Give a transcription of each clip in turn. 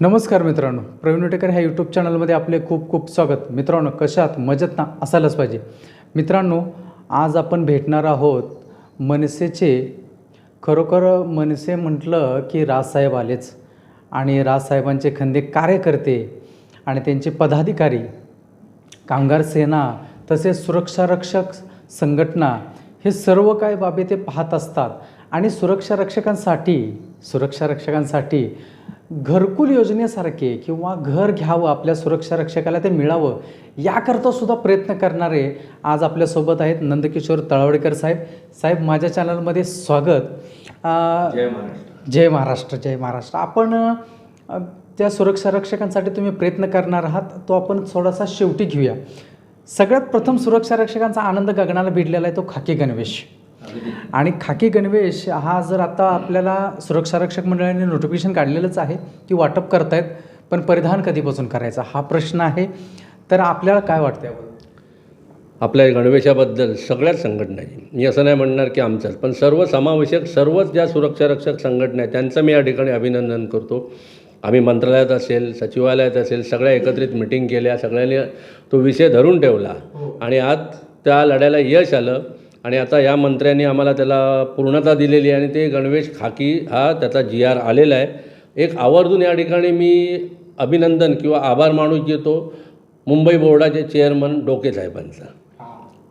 नमस्कार मित्रांनो. प्रवीण उटेकर ह्या यूट्यूब चॅनलमध्ये आपले खूप खूप स्वागत. मित्रांनो कशात मजेत ना? असायलाच पाहिजे. मित्रांनो आज आपण भेटणार आहोत मनसेचे. खरोखर मनसे म्हटलं की राजसाहेब आलेच. आणि राजसाहेबांचे खंदे कार्यकर्ते आणि त्यांचे पदाधिकारी कामगार सेना तसेच सुरक्षारक्षक संघटना हे सर्व काय बाबी ते पाहत असतात. आणि सुरक्षा रक्षकांसाठी सुरक्षा रक्षकांसाठी घरकुल योजनेसारखे किंवा घर घ्यावं आपल्या सुरक्षा रक्षकाला ते मिळावं याकरता सुद्धा प्रयत्न करणारे आज आपल्यासोबत आहेत नंदकिशोर तळवडेकर साहेब. साहेब माझ्या चॅनलमध्ये स्वागत. जय महाराष्ट्र. जय महाराष्ट्र जय महाराष्ट्र. आपण त्या सुरक्षा रक्षकांसाठी तुम्ही प्रयत्न करणार आहात तो आपण थोडासा शेवटी घेऊया. सगळ्यात प्रथम सुरक्षा रक्षकांचा आनंद गगनाला भिडलेला आहे तो खाकी गणवेश. आणि खाकी गणवेश हा जर आता आपल्याला सुरक्षा रक्षक मंडळाने नोटिफिकेशन काढलेलंच आहे की वाटप करतायत पण परिधान कधीपासून करायचा हा प्रश्न आहे. तर आपल्याला काय वाटतं याबद्दल आपल्या गणवेशाबद्दल सगळ्याच संघटनाची मी असं नाही म्हणणार की आमचंच पण सर्व समावेशक सर्वच ज्या सुरक्षा रक्षक संघटना आहेत त्यांचं मी या ठिकाणी अभिनंदन करतो. आम्ही मंत्रालयात असेल सचिवालयात असेल सगळ्या एकत्रित मिटिंग केल्या सगळ्यांनी तो विषय धरून ठेवला. आणि आज त्या लढ्याला यश आलं आणि आता या मंत्र्यांनी आम्हाला त्याला पूर्णता दिलेली आहे आणि ते गणवेश खाकी हा त्याचा जी आर आलेला आहे. एक आवर्जून या ठिकाणी मी अभिनंदन किंवा आभार मानू इच्छितो मुंबई बोर्डाचे चेअरमन डोके साहेबांचा.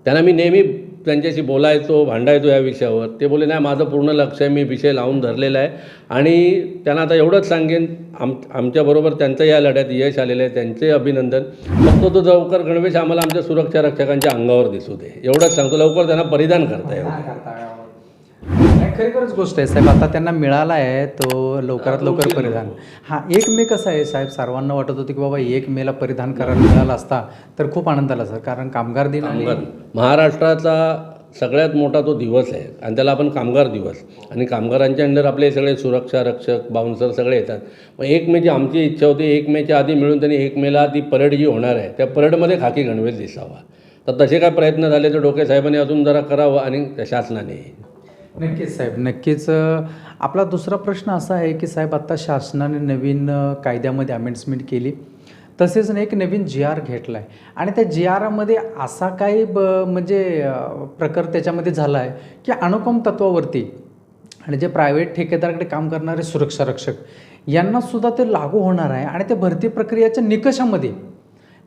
त्यांना मी नेहमी त्यांच्याशी बोलायचो भांडायचो या विषयावर. ते बोले नाही माझं पूर्ण लक्ष आहे मी विषय लावून धरलेला आहे. आणि त्यांना आता एवढंच सांगेन आम आमच्याबरोबर त्यांचं या लढ्यात यश आलेलं आहे त्यांचे अभिनंदन. फक्त तो लवकर गणवेश आम्हाला आमच्या सुरक्षा रक्षकांच्या अंगावर दिसू दे. एवढंच सांगतो लवकर त्यांना परिधान करता येईल खरोखरच गोष्ट आहे साहेब. आता त्यांना मिळाला आहे तो लवकरात लवकर परिधान. हा एक मे कसं आहे साहेब? सर्वांना वाटत होतं की बाबा एक मेला परिधान करायला मिळाला असता तर खूप आनंद आला सर कारण कामगार दिन आणि महाराष्ट्राचा सगळ्यात मोठा तो दिवस आहे आणि त्याला आपण कामगार दिवस आणि कामगारांच्या अंडर आपले सगळे सुरक्षा रक्षक बाउन्सर सगळे येतात. मग एक मेची आमची इच्छा होती एक मेच्या आधी मिळून त्यांनी एक मेला ती परेड जी होणार आहे त्या परेडमध्ये खाकी गणवेश दिसावा. तर तसे काय प्रयत्न झाले तर डोके साहेबांनी अजून जरा करावं आणि शासनाने. नक्कीच साहेब नक्कीच. आपला दुसरा प्रश्न असा आहे की साहेब आत्ता शासनाने नवीन कायद्यामध्ये अमेंडमेंट केली. तसेच ना एक नवीन जी आर घेतला आहे आणि त्या जी आरामध्ये असा काही ब म्हणजे प्रकार त्याच्यामध्ये झाला आहे की अनुपम तत्वावरती आणि जे प्रायव्हेट ठेकेदाराकडे काम करणारे सुरक्षा रक्षक यांनासुद्धा ते लागू होणार आहे आणि त्या भरती प्रक्रियेच्या निकषामध्ये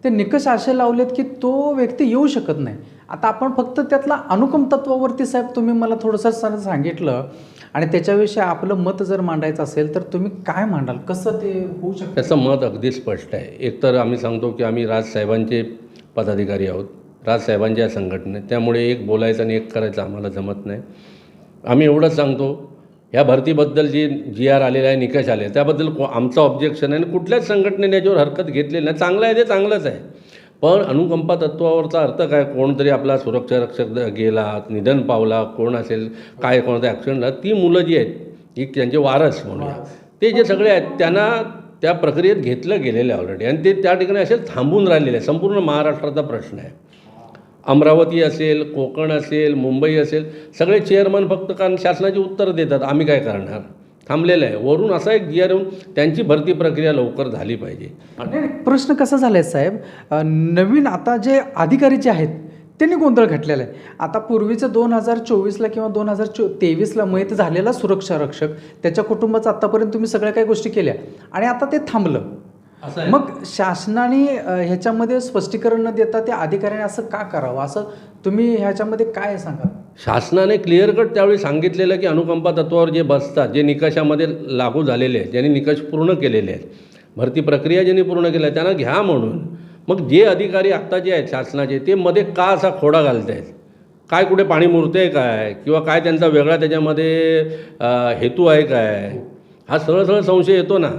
ते निकष असे लावलेत की तो व्यक्ती येऊ शकत नाही. आता आपण फक्त त्यातला अनुकम तत्वावरती साहेब तुम्ही मला थोडंसं सा- सांगितलं आणि त्याच्याविषयी आपलं मत जर मांडायचं असेल तर तुम्ही काय मांडाल? कसं ते होऊ शकतं? त्याचं मत अगदी स्पष्ट आहे. एकतर आम्ही सांगतो की आम्ही राजसाहेबांचे पदाधिकारी आहोत. राजसाहेबांच्या संघटनेत. त्यामुळे एक बोलायचं आणि एक करायचं आम्हाला जमत नाही. आम्ही एवढंच सांगतो ह्या भरतीबद्दल जे जी आर आलेला आहे निकष आले त्याबद्दल को आमचं ऑब्जेक्शन आहे आणि कुठल्याच संघटनेने याच्यावर हरकत घेतलेली नाही. चांगलं आहे ते चांगलंच आहे. पण अनुकंपा तत्वावरचा अर्थ काय? कोणतरी आपला सुरक्षा रक्षक गेला निधन पावला कोण असेल काय कोणाचा ॲक्सिडेंट झाला ती मुलं जी आहेत ही त्यांचे वारस म्हणूया. ते जे सगळे आहेत त्यांना त्या प्रक्रियेत घेतलं गेलेलं आहे ऑलरेडी आणि ते त्या ठिकाणी असे थांबून राहिलेले आहे संपूर्ण महाराष्ट्राचा प्रश्न आहे. अमरावती असेल कोकण असेल मुंबई असेल सगळे चेअरमन फक्त कारण शासनाची उत्तरं देतात. आम्ही काय करणार? थांबलेलं आहे. वरून असा एक गिअर येऊन त्यांची भरती प्रक्रिया लवकर झाली पाहिजे. प्रश्न कसा झाला आहे साहेब नवीन आता जे अधिकारी जे आहेत त्यांनी गोंधळ घातलेला आहे. आता पूर्वीचं दोन हजार चोवीसला किंवा दोन हजार चो तेवीसला मयत झालेला सुरक्षा रक्षक त्याच्या कुटुंबाचं आत्तापर्यंत तुम्ही सगळ्या काही गोष्टी केल्या. आणि आता ते थांबलं. मग शासनाने ह्याच्यामध्ये स्पष्टीकरण न देता त्या अधिकाऱ्याने असं का करावं? असं तुम्ही ह्याच्यामध्ये काय सांगा शासनाने क्लिअर कट त्यावेळी सांगितलेलं की अनुकंपा तत्वावर जे बसतात जे निकषामध्ये लागू झालेले आहेत ज्यांनी निकष पूर्ण केलेले आहेत भरती प्रक्रिया ज्यांनी पूर्ण केल्या त्यांना घ्या म्हणून. मग जे अधिकारी आत्ता जे आहेत शासनाचे ते मध्ये का असा खोडा घालत आहेत काय कुठे पाणी मुरते काय? किंवा काय त्यांचा वेगळा त्याच्यामध्ये हेतू आहे काय? हा सरळ सरळ संशय येतो ना.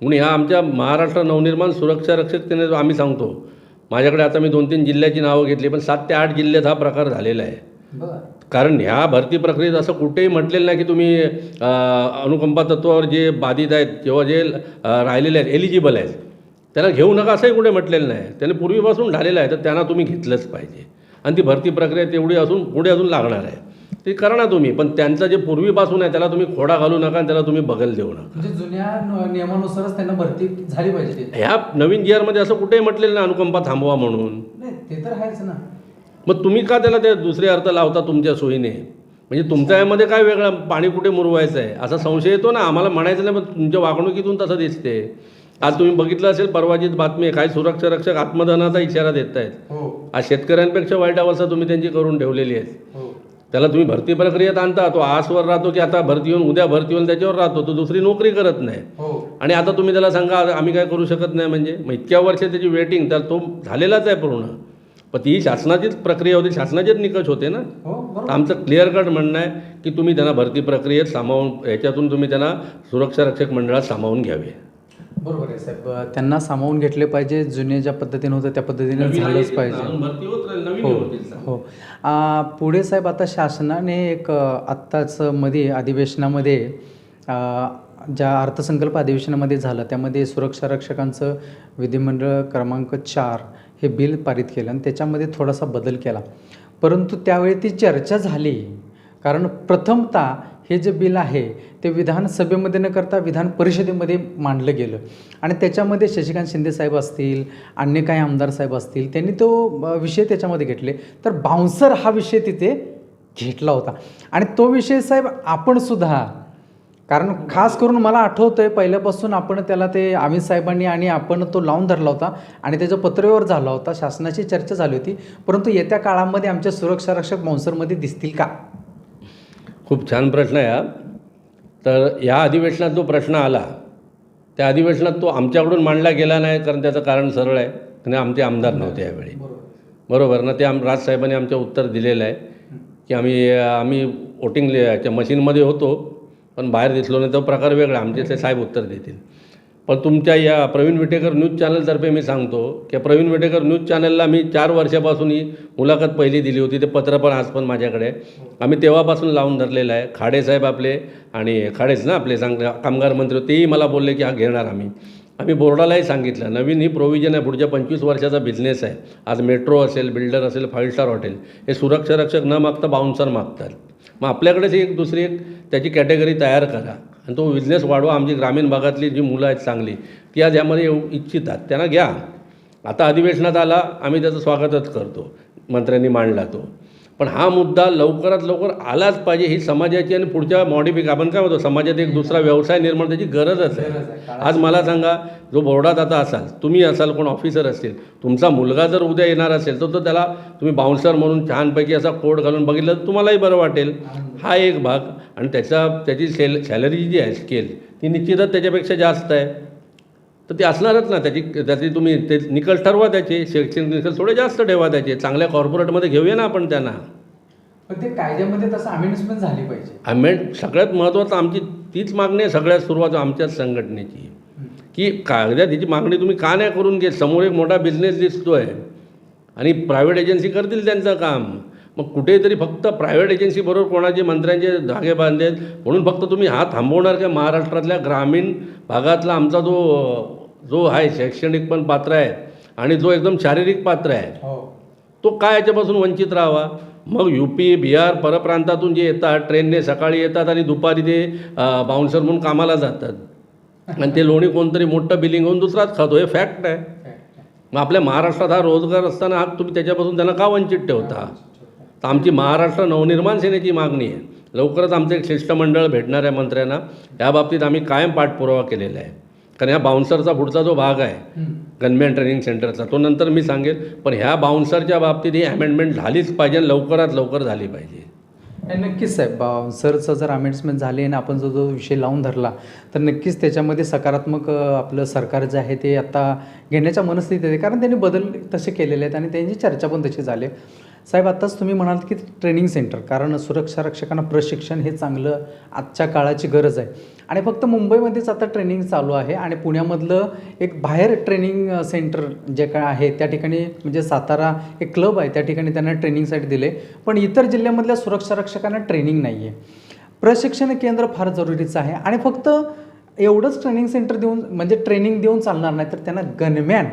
म्हणून ह्या आमच्या महाराष्ट्र नवनिर्माण सुरक्षा रक्षक त्याने आम्ही सांगतो माझ्याकडे आता मी दोन तीन जिल्ह्याची नावं घेतली पण सात ते आठ जिल्ह्यात हा प्रकार झालेला आहे. कारण ह्या भरती प्रक्रियेत असं कुठेही म्हटलेलं नाही की तुम्ही अनुकंपा तत्वावर जे बाधित आहेत किंवा जे राहिलेले आहेत एलिजिबल आहेत त्यांना घेऊ नका असंही कुठे म्हटलेलं नाही. त्याने पूर्वीपासून झालेलं आहे तर त्यांना तुम्ही घेतलंच पाहिजे. आणि ती भरती प्रक्रिया तेवढी असून पुढे अजून लागणार आहे. ते करा ना तुम्ही पण त्यांचं जे पूर्वीपासून आहे त्याला तुम्ही खोडा घालू नका आणि त्याला तुम्ही बगल देऊ नका. म्हणजे जुन्या न- नियमानुसारच त्यांना भरती झाली पाहिजे. ते ह्या नवीन जी आरमध्ये असं कुठेही म्हटलेलं ना अनुकंपा थांबवा म्हणून. नाही ते तर आहेच ना. मग तुम्ही का त्याला ते दुसरे अर्थ लावता तुमच्या सोयीने? म्हणजे तुमच्या यामध्ये काय वेगळं पाणी कुठे मुरवायचं आहे? असा संशय येतो ना आम्हाला म्हणायचं नाही पण तुमच्या वागणुकीतून तसं दिसते. आज तुम्ही बघितलं असेल परवाचीच बातमी आहे काय सुरक्षा रक्षक आत्मदनाचा इशारा देत आहेत हो. आज शेतकऱ्यांपेक्षा वाईट अवस्था तुम्ही त्यांची करून ठेवलेली आहे. हो. त्याला तुम्ही भरती प्रक्रियेत आणता तो आसवर राहतो की आता भरती येऊन उद्या भरती होऊन त्याच्यावर राहतो तो दुसरी नोकरी करत नाही. हो. आणि आता तुम्ही त्याला सांगा आम्ही काय करू शकत नाही म्हणजे? मग इतक्या वर्ष त्याची वेटिंग तर तो झालेलाच आहे पूर्ण. पण ती शासनाचीच प्रक्रिया होती शासनाचेच निकष होते ना? हो आमचं क्लिअर कट म्हणणं आहे की तुम्ही त्यांना भरती प्रक्रियेत सामावून याच्यातून तुम्ही त्यांना सुरक्षा रक्षक मंडळात सामावून घ्यावे. बरोबर आहे साहेब. त्यांना सामावून घेतले पाहिजे जुने ज्या पद्धतीने होतं त्या पद्धतीने झालंच पाहिजे. भरती होत हो. हो. पुढे साहेब आता शासनाने एक आत्ताच मध्ये अधिवेशनामध्ये ज्या अर्थसंकल्प अधिवेशनामध्ये झालं त्यामध्ये सुरक्षा रक्षकांचं विधिमंडळ क्रमांक चार हे बिल पारित केलं आणि त्याच्यामध्ये थोडासा बदल केला. परंतु त्यावेळी ती चर्चा झाली. कारण प्रथमतः हे जे बिल आहे ते विधानसभेमध्ये न करता विधान परिषदेमध्ये मांडलं गेलं. आणि त्याच्यामध्ये शशिकांत शिंदे साहेब असतील अन्य काही आमदार साहेब असतील त्यांनी तो विषय त्याच्यामध्ये घेतले. तर बाउन्सर हा विषय तिथे घेतला होता. आणि तो विषय साहेब आपणसुद्धा कारण खास करून मला आठवतं आहे पहिल्यापासून आपण त्याला ते अमित साहेबांनी आणि आपण तो लावून धरला होता आणि त्याचा पत्रव्यवहार झाला होता. शासनाची चर्चा झाली होती. परंतु येत्या काळामध्ये आमच्या सुरक्षा रक्षक बाउन्सरमध्ये दिसतील का? खूप छान प्रश्न आहे हा. तर या अधिवेशनात जो प्रश्न आला त्या अधिवेशनात तो आमच्याकडून मांडला गेला नाही कारण त्याचं कारण सरळ आहे. आणि आमचे आमदार नव्हते यावेळी. बरोबर. ना ते आम राजसाहेबांनी आमचं उत्तर दिलेलं आहे की आम्ही आम्ही वोटिंग याच्या मशीनमध्ये होतो पण बाहेर दिसलो नाही तो प्रकार वेगळा. आमचे ते साहेब उत्तर देतील. पण तुमच्या या प्रवीण विटेकर न्यूज चॅनलतर्फे मी सांगतो की प्रवीण विटेकर न्यूज चॅनलला मी चार वर्षापासून ही मुलाखत पहिली दिली होती. ते पत्र पण आज पण माझ्याकडे. आम्ही तेव्हापासून लावून धरलेलं आहे. खाडेसाहेब आपले आणि खाडेच ना आपले सांग कामगार मंत्री तेही मला बोलले की हा घेणार आम्ही. आम्ही बोर्डालाही सांगितलं नवीन ही प्रोव्हिजन आहे पुढच्या पंचवीस वर्षाचा बिझनेस आहे. आज मेट्रो असेल बिल्डर असेल फाईव्ह स्टार हॉटेल हे सुरक्षा रक्षक न मागता बाउन्सर मागतात. मग आपल्याकडेच एक दुसरी एक त्याची कॅटेगरी तयार करा. आणि तो बिझनेस वाढवा. आमची ग्रामीण भागातली जी मुलं आहेत चांगली ती आज यामध्ये येऊ इच्छितात. त्यांना घ्या. आता अधिवेशनात आला आम्ही त्याचं स्वागतच करतो. मंत्र्यांनी मांडला तो. पण हा मुद्दा लवकरात लवकर आलाच पाहिजे ही समाजाची आणि पुढच्या मॉडिफिक आपण काय म्हणतो समाजात एक दुसरा व्यवसाय निर्माण त्याची गरजच आहे. आज मला सांगा जो बोर्डात आता असाल तुम्ही असाल कोण ऑफिसर असतील तुमचा मुलगा जर उद्या येणार असेल तर तो त्याला तुम्ही बाउन्सर म्हणून छानपैकी असा कोड घालून बघितलं तर तुम्हालाही बरं वाटेल. हा एक भाग. आणि त्याचा त्याची सेल सॅलरी जी आहे स्केल ती निश्चितच त्याच्यापेक्षा जास्त आहे. तर ते असणारच ना त्याची त्याची तुम्ही ते निकष ठरवा त्याचे शैक्षणिक निकष थोडे जास्त ठेवा त्याचे चांगल्या कॉर्पोरेटमध्ये घेऊया ना आपण त्यांना. पण ते कायद्यामध्ये तसं अमेंडमेंट झाली पाहिजे. आम्ही सगळ्यात महत्त्वाचं आमची तीच मागणी आहे सगळ्यात सुरुवात आमच्याच संघटनेची. की कागदात हिची मागणी तुम्ही का नाही करून घेत? समोर एक मोठा बिझनेस दिसतोय. आणि प्रायव्हेट एजन्सी करतील त्यांचं काम. मग कुठेतरी फक्त प्रायव्हेट एजन्सीबरोबर कोणाचे मंत्र्यांचे धागे बांधेल म्हणून फक्त तुम्ही हा थांबवणार का? महाराष्ट्रातल्या ग्रामीण भागातला आमचा जो जो आहे शैक्षणिक पण पात्र आहे आणि जो एकदम शारीरिक पात्र आहे हो. तो काय याच्यापासून वंचित राहावा? मग यू पी बिहार परप्रांतातून जे येतात ट्रेनने सकाळी येतात आणि दुपारी ते बाउन्सर म्हणून कामाला जातात. आणि ते लोणी कोणतरी मोठं बिलिंग होऊन दुसराच खातो. हे फॅक्ट आहे. मग आपल्या महाराष्ट्रात हा रोजगार असताना हा तुम्ही त्याच्यापासून त्यांना का वंचित ठेवता? आमची महाराष्ट्र नवनिर्माण सेनेची मागणी आहे. लवकरच आमचं एक शिष्टमंडळ भेटणार आहे मंत्र्यांना. या बाबतीत आम्ही कायम पाठपुरावा केलेला आहे. कारण ह्या बाउन्सरचा पुढचा जो भाग आहे गनमॅन ट्रेनिंग सेंटरचा तो नंतर मी सांगेल. पण ह्या बाउन्सरच्या बाबतीत ही अमेंडमेंट झालीच पाहिजे आणि लवकरात लवकर झाली पाहिजे. नक्कीच साहेब. बा- सरचं जर अमेंडमेंट झाली आणि आपण जो जो विषय लावून धरला तर नक्कीच त्याच्यामध्ये सकारात्मक आपलं सरकार जे आहे ते आता घेण्याच्या मनस्थितीत आहे. कारण त्यांनी बदल तसे केलेले आहेत आणि त्यांची चर्चा पण तशी झाली साहेब आत्ताच तुम्ही म्हणाल की ट्रेनिंग सेंटर कारण सुरक्षा रक्षकांना प्रशिक्षण हे चांगलं आजच्या काळाची गरज आहे. आणि फक्त मुंबईमध्येच आता ट्रेनिंग चालू आहे आणि पुण्यामधलं एक बाहेर ट्रेनिंग सेंटर जे काय आहे त्या ठिकाणी म्हणजे सातारा एक क्लब आहे त्या ठिकाणी त्यांना ट्रेनिंगसाठी दिले. पण इतर जिल्ह्यामधल्या सुरक्षा रक्षकांना ट्रेनिंग नाही आहे प्रशिक्षण केंद्र फार जरुरीचं आहे आणि फक्त एवढंच ट्रेनिंग सेंटर देऊन म्हणजे ट्रेनिंग देऊन चालणार नाही तर त्यांना गनमॅन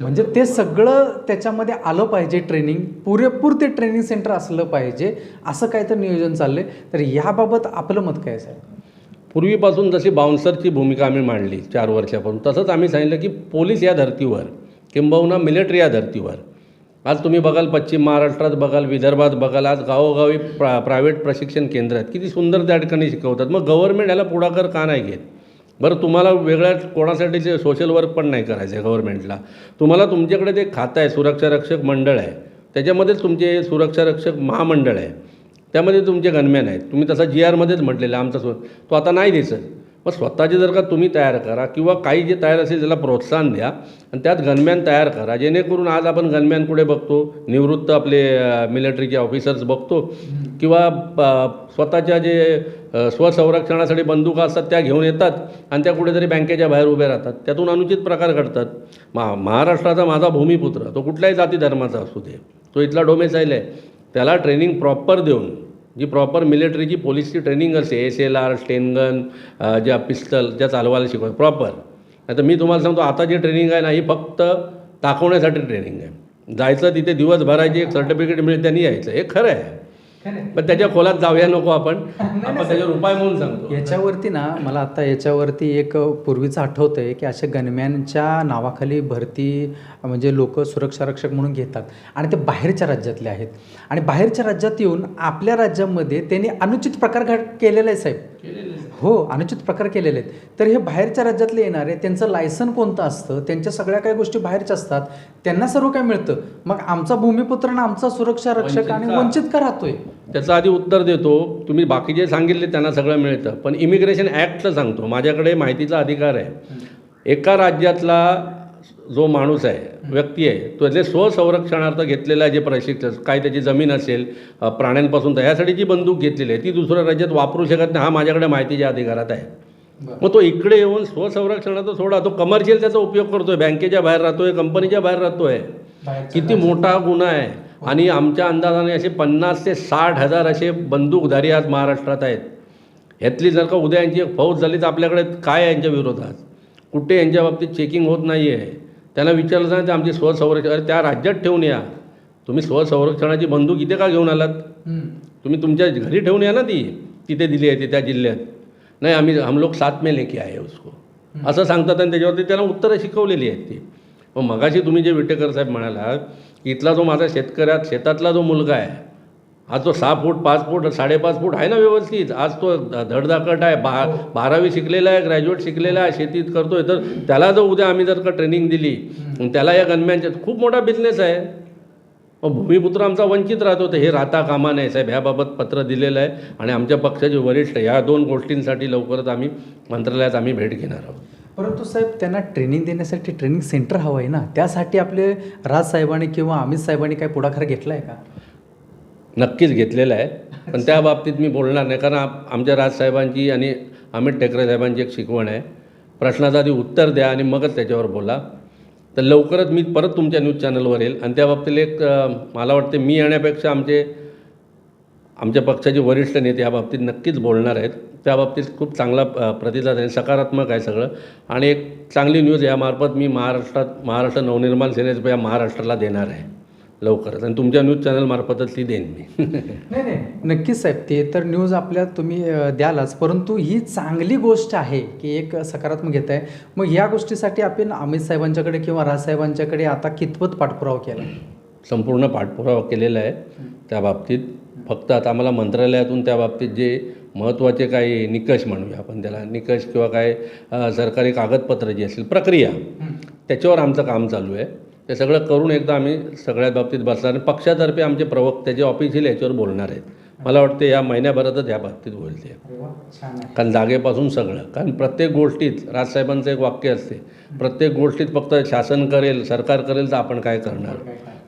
म्हणजे ते सगळं त्याच्यामध्ये आलं पाहिजे ट्रेनिंग पुरेपूर ते ट्रेनिंग सेंटर असलं पाहिजे असं काय तर नियोजन चाललंय. तर याबाबत आपलं मत काय आहे, साहेब? पूर्वीपासून जशी बाउन्सरची भूमिका आम्ही मांडली चार वर्षापासून तसंच आम्ही सांगितलं की पोलीस या धर्तीवर किंबहुना मिलिटरी या धर्तीवर. आज तुम्ही बघाल पश्चिम महाराष्ट्रात बघाल विदर्भात बघाल आज गावोगावी प्रा प्रायव्हेट प्रशिक्षण केंद्र आहेत. किती सुंदर त्या ठिकाणी शिकवतात. मग गव्हर्नमेंट याला पुढाकार का नाही घेत? बरं तुम्हाला वेगळ्या कोणासाठीचे सोशल वर्क पण नाही करायचं आहे गव्हर्नमेंटला तुम्हाला तुमच्याकडे ते खातं आहे सुरक्षा रक्षक मंडळ आहे त्याच्यामध्येच तुमचे सुरक्षा रक्षक महामंडळ आहे त्यामध्ये तुमचे गनमॅन आहेत. तुम्ही तसा जी आरमध्येच म्हटलेलं आमचा सो तो आता नाही दिसत. मग स्वतःचे जर का तुम्ही तयार करा किंवा काही जे तयार असेल त्याला प्रोत्साहन द्या आणि त्यात गनमॅन तयार करा. जेणेकरून आज आपण गनमॅन कुठे बघतो? निवृत्त आपले मिलिटरीचे ऑफिसर्स बघतो किंवा प- स्वतःच्या जे स्वसंरक्षणासाठी बंदुका असतात त्या घेऊन येतात आणि त्या कुठेतरी बँकेच्या बाहेर उभे राहतात. त्यातून अनुचित प्रकार घडतात. मा महाराष्ट्राचा माझा भूमिपुत्र तो कुठल्याही जाती धर्माचा असू दे तो इथला डोमेसाईल आहे त्याला ट्रेनिंग प्रॉपर देऊन जी प्रॉपर मिलिटरीची पोलिसची ट्रेनिंग असते S L R sten gun ज्या पिस्टल ज्या चालवायला शिकवाय प्रॉपर आता मी तुम्हाला सांगतो आता जी ट्रेनिंग आहे ना ही फक्त दाखवण्यासाठी ट्रेनिंग आहे. जायचं तिथे दिवस भरायची एक सर्टिफिकेट मिळेल त्यांनी यायचं. हे खरं आहे. पण त्याच्या खोलात जाऊया नको आपण. आपण त्याच्यावर उपाय म्हणून सांगतो. याच्यावरती ना मला आता याच्यावरती एक पूर्वीचं आठवतं आहे की अशा गनमॅनच्या नावाखाली भरती म्हणजे लोक सुरक्षा रक्षक म्हणून घेतात. आणि ते बाहेरच्या राज्यातले आहेत. आणि बाहेरच्या राज्यात येऊन आपल्या राज्यामध्ये त्यांनी अनुचित प्रकार घड केलेला आहे साहेब. हो अनुचित प्रकार केलेले आहेत. तर हे बाहेरच्या राज्यातले येणारे त्यांचं लायसन कोणतं असतं त्यांच्या सगळ्या काही गोष्टी बाहेरच्या असतात त्यांना सर्व काय मिळतं. मग आमचा भूमिपुत्र आणि आमचा सुरक्षा रक्षक आणि वंचित का? राहतोय. त्याचं आधी उत्तर देतो. तुम्ही बाकी जे सांगितले त्यांना सगळं मिळतं. पण इमिग्रेशन ॲक्टचं सांगतो. माझ्याकडे माहितीचा अधिकार आहे. एका राज्यातला जो माणूस आहे व्यक्ती आहे तो त्याचे स्वसंरक्षणार्थ घेतलेला जे प्रशिक्षण काय त्याची जमीन असेल प्राण्यांपासून तर ह्यासाठी जी बंदूक घेतलेली आहे ती दुसऱ्या राज्यात वापरू शकत नाही हा माझ्याकडे माहितीच्या अधिकारात आहे. मग तो इकडे येऊन स्वसंरक्षणाचा सोडा तो कमर्शियल त्याचा उपयोग करतोय बँकेच्या बाहेर राहतोय कंपनीच्या बाहेर राहतोय. किती मोठा गुन्हा आहे. आणि आमच्या अंदाजाने असे पन्नास ते साठ हजार असे बंदूकधारी आज महाराष्ट्रात आहेत. ह्यातली जर का उद्या यांची एक फौज झाली तर आपल्याकडे काय आहे यांच्या विरोधात? कुठे यांच्या बाबतीत चेकिंग होत नाही आहे त्यांना विचारलं सांगितलं आमची स्वसंरक्षण अरे त्या राज्यात ठेवून या. तुम्ही स्वसंरक्षणाची बंदूक इथे का घेऊन आलात? तुम्ही तुमच्या घरी ठेवून या ना ती. तिथे दिली आहे ती त्या जिल्ह्यात. नाही आम्ही हम लोग साथ में लेके आए उसको. असं सांगतात आणि त्याच्यावरती त्यांना उत्तरं शिकवलेली आहेत ती. मग मगाशी तुम्ही जे विटेकर साहेब म्हणालात की इथला जो माझा शेतकऱ्यात शेतातला जो मुलगा आहे आज तो सहा फूट पाच फूट साडेपाच फूट आहे ना व्यवस्थित. आज तो धडधाकट आहे. बा बारावी शिकलेला आहे ग्रॅज्युएट शिकलेला आहे शेतीत करतोय. तर त्याला जर उद्या आम्ही जर का ट्रेनिंग दिली त्याला या गनमॅनच्या खूप मोठा बिझनेस आहे. मग भूमिपुत्र आमचा वंचित राहतो. तर हे राहता कामा नाही साहेब ह्याबाबत पत्र दिलेलं आहे आणि आमच्या पक्षाचे वरिष्ठ या दोन गोष्टींसाठी लवकरच आम्ही मंत्रालयात आम्ही भेट घेणार आहोत. परंतु साहेब त्यांना ट्रेनिंग देण्यासाठी ट्रेनिंग सेंटर हवं आहे ना? त्यासाठी आपले राज साहेबांनी किंवा अमित साहेबांनी काही पुढाकार घेतला आहे का? नक्कीच घेतलेलं आहे. पण त्या बाबतीत मी बोलणार नाही. कारण आप- आमच्या राजसाहेबांची आणि अमित टेकरे साहेबांची एक शिकवण आहे. प्रश्नाचं आधी उत्तर द्या आणि मगच त्याच्यावर बोला. तर लवकरच मी परत तुमच्या न्यूज चॅनलवर येईल. आणि त्या बाबतीत एक मला वाटते मी येण्यापेक्षा आमचे आमच्या पक्षाचे वरिष्ठ नेते या बाबतीत नक्कीच बोलणार आहेत. त्या बाबतीत खूप चांगला प्रतिसाद आहे. सकारात्मक आहे सगळं. आणि एक चांगली न्यूज यामार्फत मी महाराष्ट्रात महाराष्ट्र नवनिर्माण सेनेचं या महाराष्ट्राला देणार आहे. लवकरच. आणि तुमच्या न्यूज चॅनलमार्फतच ती देईन मी. नाही नाही. नक्कीच साहेब ते तर न्यूज आपल्या तुम्ही अ, द्यालच. परंतु ही चांगली गोष्ट आहे की एक सकारात्मक घेत आहे. मग या गोष्टीसाठी आपण अमित साहेबांच्याकडे किंवा राज साहेबांच्याकडे आता कितपत पाठपुरावा केला? संपूर्ण पाठपुरावा केलेला आहे त्या बाबतीत. फक्त आता आम्हाला मंत्रालयातून त्या बाबतीत जे महत्त्वाचे काही निकष म्हणूया आपण त्याला. निकष किंवा काय अ, सरकारी कागदपत्र जी असेल प्रक्रिया त्याच्यावर आमचं काम चालू आहे. ते सगळं करून एकदा आम्ही सगळ्या बाबतीत बसणार आणि पक्षातर्फे आमचे प्रवक्ते जे ऑफिशियल याच्यावर बोलणार आहेत मला वाटतं या महिन्याभरातच या बाबतीत होईल ते. कारण जागेपासून सगळं. कारण प्रत्येक गोष्टीत राजसाहेबांचं एक वाक्य असते प्रत्येक गोष्टीत फक्त शासन करेल सरकार करेल तर आपण काय करणार?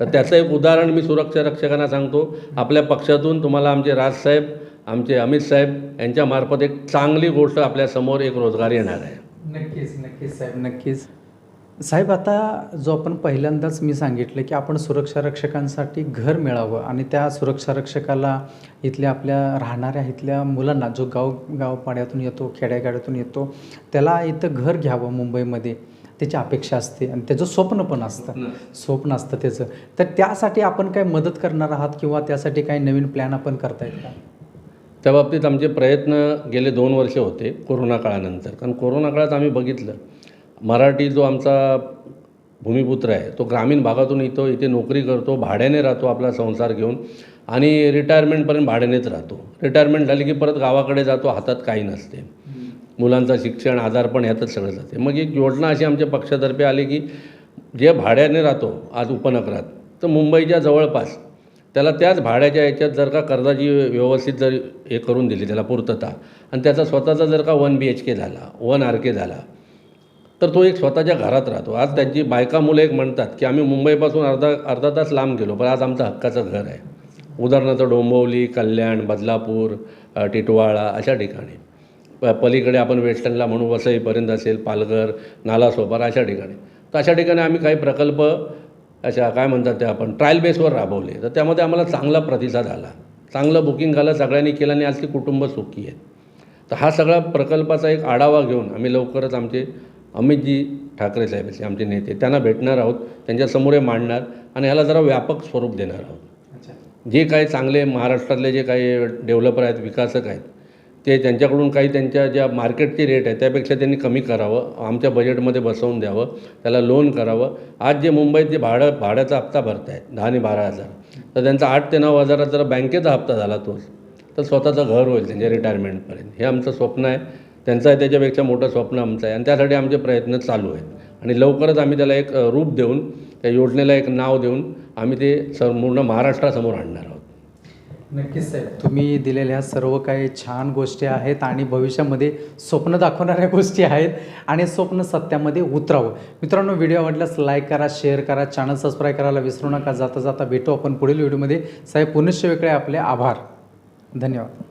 तर त्याचं एक उदाहरण मी सुरक्षा रक्षकांना सांगतो. आपल्या पक्षातून तुम्हाला आमचे राजसाहेब आमचे अमित साहेब यांच्यामार्फत एक चांगली गोष्ट आपल्यासमोर एक रोजगार येणार आहे. नक्कीच नक्कीच साहेब नक्कीच. साहेब आता जो आपण पहिल्यांदाच मी सांगितलं की आपण सुरक्षा रक्षकांसाठी घर मिळावं आणि त्या सुरक्षा रक्षकाला इथल्या आपल्या राहणाऱ्या इथल्या मुलांना जो गाव गावपाड्यातून येतो खेड्यागाड्यातून येतो त्याला इथं घर घ्यावं मुंबईमध्ये. त्याची अपेक्षा असते आणि त्याचं स्वप्न पण असतं. स्वप्न. असतं त्याचं. तर त्यासाठी आपण काय मदत करणार आहात किंवा त्यासाठी काही नवीन प्लॅन आपण करतायत का? त्या बाबतीत आमचे प्रयत्न गेले दोन वर्ष होते कोरोना काळानंतर. कारण कोरोना काळात आम्ही बघितलं मराठी जो आमचा भूमिपुत्र आहे तो ग्रामीण भागातून येतो इथे नोकरी करतो भाड्याने राहतो आपला संसार घेऊन आणि रिटायरमेंटपर्यंत भाड्यानेच राहतो. रिटायरमेंट झाली की परत गावाकडे जातो हातात काही नसते. मुलांचं शिक्षण आजारपण ह्यातच सगळं जाते. मग एक योजना अशी आमच्या पक्षातर्फे आली की जे भाड्याने राहतो आज उपनगरात तर मुंबईच्या जवळपास त्याला त्याच भाड्याच्या याच्यात जर का कर्जाची व्यवस्थित जर हे करून दिली त्याला पूर्तता आणि त्याचा स्वतःचा जर का वन बी एच के झाला वन आर के झाला तर तो एक स्वतःच्या घरात राहतो. आज त्यांची बायका मुलं एक म्हणतात की आम्ही मुंबईपासून अर्धा अर्धा तास लांब गेलो पण आज आमचं हक्काचं घर आहे. उदाहरणार्थ डोंबिवली कल्याण बदलापूर टिटवाळा अशा ठिकाणी. प पलीकडे आपण वेस्टर्नला म्हणू वसईपर्यंत असेल पालघर नालासोपारा अशा ठिकाणी. तर अशा ठिकाणी आम्ही काही प्रकल्प अशा काय म्हणतात ते आपण ट्रायल बेसवर राबवले. तर त्यामध्ये आम्हाला चांगला प्रतिसाद आला. चांगलं बुकिंग झालं सगळ्यांनी केलं आणि आज ती कुटुंब सुखी आहेत. तर हा सगळा प्रकल्पाचा एक आढावा घेऊन आम्ही लवकरच आमचे अमितजी ठाकरे साहेब असे आमचे नेते त्यांना भेटणार आहोत त्यांच्यासमोर हे मांडणार आणि ह्याला जरा व्यापक स्वरूप देणार आहोत. जे काही चांगले महाराष्ट्रातले जे काही डेव्हलपर आहेत विकासक आहेत ते त्यांच्याकडून काही त्यांच्या ज्या मार्केटची रेट आहे त्यापेक्षा त्यांनी कमी करावं आमच्या बजेटमध्ये बसवून द्यावं त्याला लोन करावं. आज जे मुंबईत जे भाडं भाड्याचा हप्ता भरत आहेत दहा आणि बारा हजार तर त्यांचा आठ ते नऊ हजारात जर बँकेचा हप्ता झाला तोच तर स्वतःचं घर होईल त्यांच्या रिटायरमेंटपर्यंत हे आमचं स्वप्न आहे. त्यांचं आहे त्याच्यापेक्षा मोठं स्वप्न आमचं आहे. आणि त्यासाठी आमचे प्रयत्न चालू आहेत. आणि लवकरच आम्ही त्याला एक रूप देऊन त्या योजनेला एक नाव देऊन आम्ही ते संपूर्ण महाराष्ट्रासमोर आणणार आहोत. नक्कीच साहेब. तुम्ही दिलेल्या सर्व काही छान गोष्टी आहेत आणि भविष्यामध्ये स्वप्न दाखवणाऱ्या गोष्टी आहेत आणि स्वप्न सत्यामध्ये उतरावं. मित्रांनो व्हिडिओ आवडल्यास लाईक करा शेअर करा चॅनल सबस्क्राईब करायला विसरू नका. जाता जाता भेटू आपण पुढील व्हिडिओमध्ये. साहेब पुनश्च वेगळे आपले आभार. धन्यवाद.